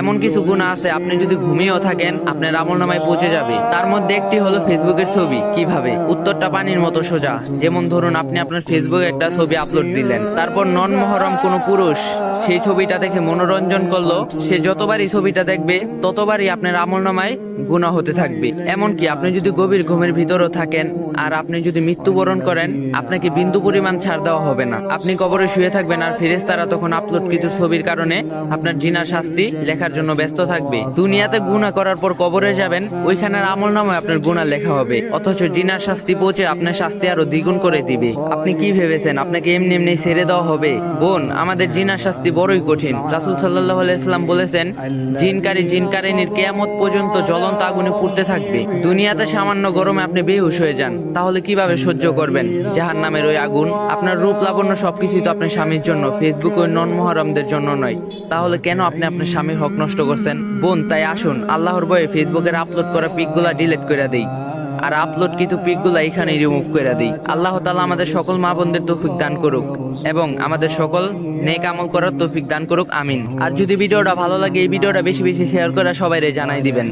এমন কিছু গুণা আছে, আপনি যদি ঘুমিয়েও থাকেন, আপনার আমল নামায় পৌঁছে যাবে। তার মধ্যে একটি হলো ফেসবুকের ছবি, কীভাবে? উত্তরটা পানির মতো সোজা। যেমন ধরুন, আপনি আপনার ফেসবুকে একটা ছবি আপলোড দিলেন। তারপর নন মহরম কোনো পুরুষ, সেই ছবিটা দেখে মনোরঞ্জন করল। সে যতবারই ছবিটা দেখবে, ততবারই আপনার আমল নামায় গুণা হতে থাকবে। এমনকি আপনি যদি গভীর ঘুমের ভিতরেও থাকেন, আর আপনি যদি মৃত্যুবরণ করেন, আপনাকে বিন্দু পরিমাণ ছাড় দেওয়া হবে না। আপনি কবরে শুয়ে থাকবেন, আর ফেরেশতারা তখন আপলোডকৃত ছবির কারণে আপনার জিনা শাস্তি লেখার জন্য ব্যস্ত থাকবে। দুনিয়াতে গুণা করার পর কবরে যাবেন ওইখানের আমল নামে আপনার গুণা লেখা হবে। অথচ জিনার শাস্তি পৌঁছে আপনার শাস্তি আরও দ্বিগুণ করে দিবে। আপনি কি ভেবেছেন? আপনাকে এমনি এমনি ছেড়ে দেওয়া হবে? বোন, আমাদের জিনার শাস্তি বড়ই কঠিন। রাসুল সাল্লাহ আলাইসাল্লাম বলেছেন, জিনকারী জিনকারিনীর কেয়ামত পর্যন্ত জ্বলন্ত আগুনে পুড়তে থাকবে। দুনিয়াতে সামান্য গরমে আপনি বেহুশ হয়ে যান। তাহলে কীভাবে সহ্য করবেন? জাহান নামের ওই আগুন, আপনার রূপ লাবণ্য সবকিছুই তো আপনার স্বামীর জন্য, ফেসবুক ওই নন মহরমদের জন্য নয়। তাহলে কেন আপনি আপনার স্বামীর হক নষ্ট করছেন। বোন, তাই আসুন, আল্লাহর বয়ে ফেসবুকের আপলোড করা পিকগুলা ডিলিট করে দেই। আর আপলোড আপলোডকৃত পিকগুলো এখানে রিমুভ করে দিই। আল্লাহ তালা আমাদের সকল মা বোনদের তৌফিক দান করুক এবং আমাদের সকল নেক আমল করার তৌফিক দান করুক, আমিন। আর যদি ভিডিওটা ভালো লাগে, এই ভিডিওটা বেশি বেশি শেয়ার করে সবাই জানাই দিবেন।